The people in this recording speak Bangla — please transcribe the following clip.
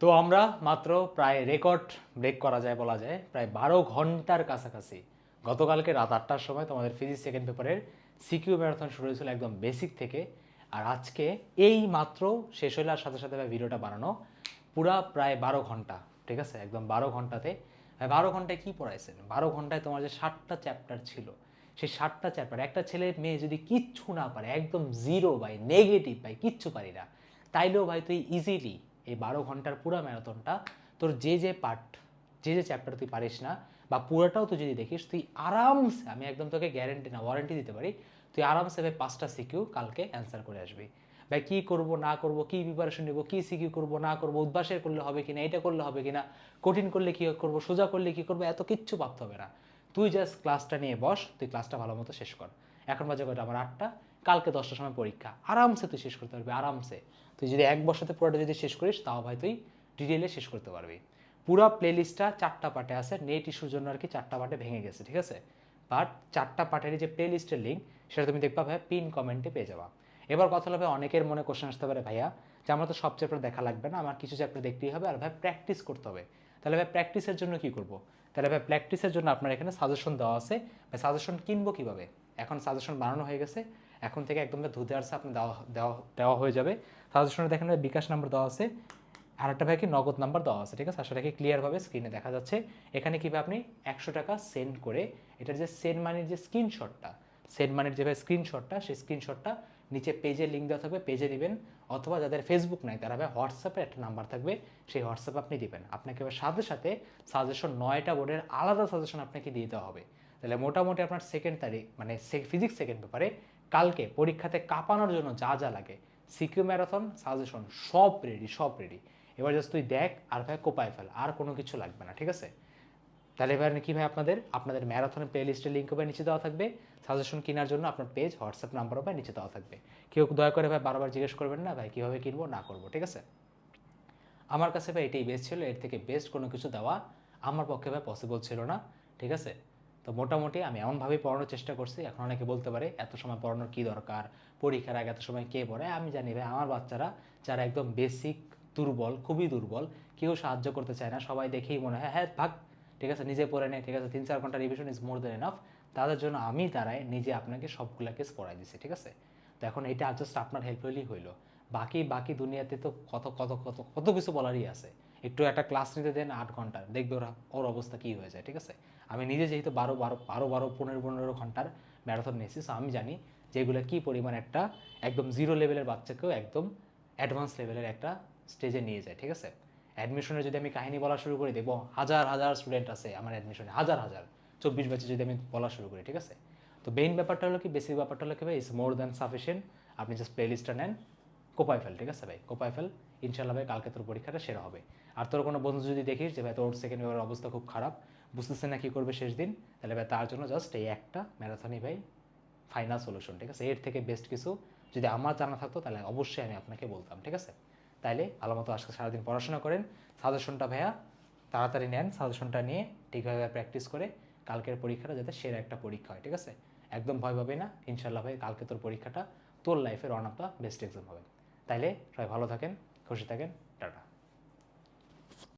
তো আমরা মাত্র প্রায় রেকর্ড ব্রেক করা যায় বলা যায়, প্রায় বারো ঘণ্টার কাছাকাছি। গতকালকে রাত আটটার সময় তোমাদের ফিজিক্স সেকেন্ড পেপারের সিকিউ ম্যারাথন শুরু হয়েছিল একদম বেসিক থেকে। আর আজকে এই মাত্র শেষ হইলে আর সাথে সাথে ভিডিওটা বানানো পুরা প্রায় বারো ঘণ্টা, ঠিক আছে? একদম বারো ঘন্টাতে। বারো ঘন্টায় কী পড়াইছেন? বারো ঘন্টায় তোমার যে ষাটটা চ্যাপ্টার ছিল, সেই ষাটটা চ্যাপ্টার একটা ছেলে মেয়ে যদি কিচ্ছু না পারে, একদম জিরো ভাই নেগেটিভ ভাই, কিচ্ছু পারি না, তাইলেও ভাই তুই ইজিলি এই বারো ঘণ্টার পুরো ম্যারাথনটা তোর যে যে পার্ট যে যে চ্যাপ্টার তুই পারিস না, বা পুরোটাও তুই যদি দেখিস, তুই আরামসে, আমি একদম তোকে গ্যারেন্টি না ওয়ারেন্টি দিতে পারি, তুই আরামসে ভাই পাঁচটা সিকিউ কালকে অ্যান্সার করে আসবি। ভাই কী করব, না করব, কী প্রিপারেশন নেব, কী সিকিউ করব, না করব উদ্ভাসের করলে হবে কিনা, এটা করলে হবে কিনা, কঠিন করলে কী করব, সোজা করলে কী করব, এত কিচ্ছু ভাবতে হবে না। তুই জাস্ট ক্লাসটা নিয়ে বস, তুই ক্লাসটা ভালো মতো শেষ কর। এখন বাজে কয়টা? আমার আটটা। কালকে দশটার সময় পরীক্ষা। আরামসে তুই শেষ করতে পারবি, আরামসে। তুই যদি এক বছরতে পুরোটা যদি শেষ করিস, তাও ভাই তুই ডিটেলে শেষ করতে পারবি। পুরো প্লেলিস্টটা চারটা পার্টে আছে নেট ইস্যুর জন্য আর কি চারটা পার্টে ভেঙে গেছে, ঠিক আছে? বাট চারটা পার্টের যে প্লে লিস্টের লিঙ্ক সেটা তুমি দেখবা ভাই পিন কমেন্টে পেয়ে যাবা। এবার কথা হবে অনেকের মনে কোশ্চেন আসতে পারে ভাইয়া, যে আমার তো সব চ্যাপ্টার দেখা লাগবে না, আমার কিছু চ্যাপ্টার দেখতেই হবে, আর ভাই প্র্যাকটিস করতে হবে। তাহলে ভাই প্র্যাকটিসের জন্য কি করব? তাহলে ভাই প্র্যাকটিসের জন্য আপনার এখানে সাজেশন দেওয়া আছে, ভাই সাজেশন কিনবো কীভাবে? এখন সাজেশন বানানো হয়ে গেছে এখন থেকে একদম ধুতে আসছে আপনি দেওয়া দেওয়া হয়ে যাবে। সাজেশনে দেখেন বিকাশ নাম্বার দেওয়া আছে। আর একটা ভাই কি নগদ নাম্বার দেওয়া আছে, ঠিক আছে? আর সেটাকে ক্লিয়ারভাবে স্ক্রিনে দেখা যাচ্ছে। এখানে কীভাবে আপনি একশো টাকা সেন্ড করে, এটার যে সেন্ড মানির যে স্ক্রিনশটটা সেন্ড মানির যে স্ক্রিনশটটা সেই স্ক্রিনশটটা নিচে পেজে লিঙ্ক দেওয়া থাকবে পেজে দিবেন। অথবা যাদের ফেসবুক নাই, তারা ভাই হোয়াটসঅ্যাপে একটা নাম্বার থাকবে, সেই হোয়াটসঅ্যাপে আপনি দিবেন। আপনাকে এবার সাথে সাথে সাজেশন নয়টা বোর্ডের আলাদা সাজেশন আপনাকে দিয়ে দেওয়া হবে। তাহলে মোটামুটি আপনার সেকেন্ড তারিখ মানে ফিজিক্স সেকেন্ড পেপারে কালকে পরীক্ষাতে কাঁপানোর জন্য যা যা লাগে। সিকিউ ম্যারাথন, সাজেশন, সব রেডি সব রেডি এবার জাস্ট তুই দেখ আর ভাই কোপায় ফেল, আর কোনো কিছু লাগবে না, ঠিক আছে? তাহলে এবার কি ভাই আপনাদের? আপনাদের ম্যারাথনের প্লে লিস্টের লিঙ্ক ভাই নিচে দেওয়া থাকবে। সাজেশন কেনার জন্য আপনার পেজ হোয়াটসঅ্যাপ নাম্বারও ভাই নিচে দেওয়া থাকবে। কেউ দয়া করে ভাই বারবার জিজ্ঞেস করবেন না ভাই, কীভাবে কিনবো, না করব, ঠিক আছে? আমার কাছে ভাই এটাই বেস্ট ছিল, এর থেকে বেস্ট কোনো কিছু দেওয়া আমার পক্ষে ভাই পসিবল ছিল না, ঠিক আছে? তো মোটামুটি আমি এমনভাবেই পড়ানোর চেষ্টা করছি। এখন অনেকে বলতে পারে, এত সময় পড়ানোর কী দরকার? পরীক্ষার আগে এত সময় কে পড়ে? আমি জানি ভাই, আমার বাচ্চারা, যারা একদম বেসিক দুর্বল, খুবই দুর্বল, কেউ সাহায্য করতে চায় না। সবাই দেখেই মনে হয় হ্যাঁ ভাগ ঠিক আছে, নিজে পড়ে নেয় ঠিক আছে, তিন চার ঘণ্টা revision is more than enough তাদের জন্য আমি দাঁড়াই নিজে আপনাকে সবগুলা কেস পড়াই দিছি, ঠিক আছে? তো এখন এটা জাস্ট আপনার হেল্প হলেই হইল। বাকি বাকি দুনিয়াতে তো কত কত কত কত কিছু বলারই আছে। একটু একটা ক্লাস নিতে দেন আট ঘণ্টা। দেখবে ওরা, ওর অবস্থা কী হয়ে যায়, ঠিক আছে? আমি নিজে যেহেতু বারো বারো বারো বারো, পনেরো পনেরো ঘণ্টার ম্যারাথন নিয়েছি সো আমি জানি যে এগুলো কী পরিমাণ একটা একদম জিরো লেভেলের বাচ্চাকেও একদম অ্যাডভান্স লেভেলের একটা স্টেজে নিয়ে যায়, ঠিক আছে? অ্যাডমিশনে যদি আমি কাহিনী বলা শুরু করি, দেখব হাজার হাজার স্টুডেন্ট আছে আমার অ্যাডমিশনে হাজার হাজার। চব্বিশ ব্যাচে যদি আমি বলা শুরু করি, ঠিক আছে? তো মেইন ব্যাপারটা হলো কি বেসিক ব্যাপারটা হলো কি ভাই ইস মোর দ্যান সাফিসিয়েন্ট আপনি জাস্ট প্লে লিস্টটা নেন কোপায় ফেল, ঠিক আছে ভাই? কোপায় ফেল ইনশাল্লাহ ভাই, কালকে তোর পরীক্ষাটা সেরা হবে। আর তোর কোনো বন্ধু যদি দেখিস যে, ভাই, তোর সেকেন্ড পেপারের অবস্থা খুব খারাপ, বুঝতেছে না কী করবে শেষ দিন, তাহলে ভাই, তার জন্য জাস্ট এই একটা ম্যারাথনই ভাই ফাইনাল সলিউশন ঠিক আছে? এর থেকে বেস্ট কিছু যদি আমার জানা থাকতো, তাহলে অবশ্যই আমি আপনাকে বলতাম, ঠিক আছে? তাইলে ভালো মতো আজকে সারাদিন পড়াশোনা করেন। সাজেশনটা ভাইয়া, তাড়াতাড়ি নেন। সাজেশনটা নিয়ে ঠিকভাবে প্র্যাকটিস করে কালকের পরীক্ষাটা যাতে সেরা একটা পরীক্ষা হয়, ঠিক আছে? একদম ভয় পাবে না। ইনশাল্লাহ ভাই, কালকে তোর পরীক্ষাটা তোর লাইফের one of the best exam হবে। তাইলে সবাই ভালো থাকেন খুশি থাকেন।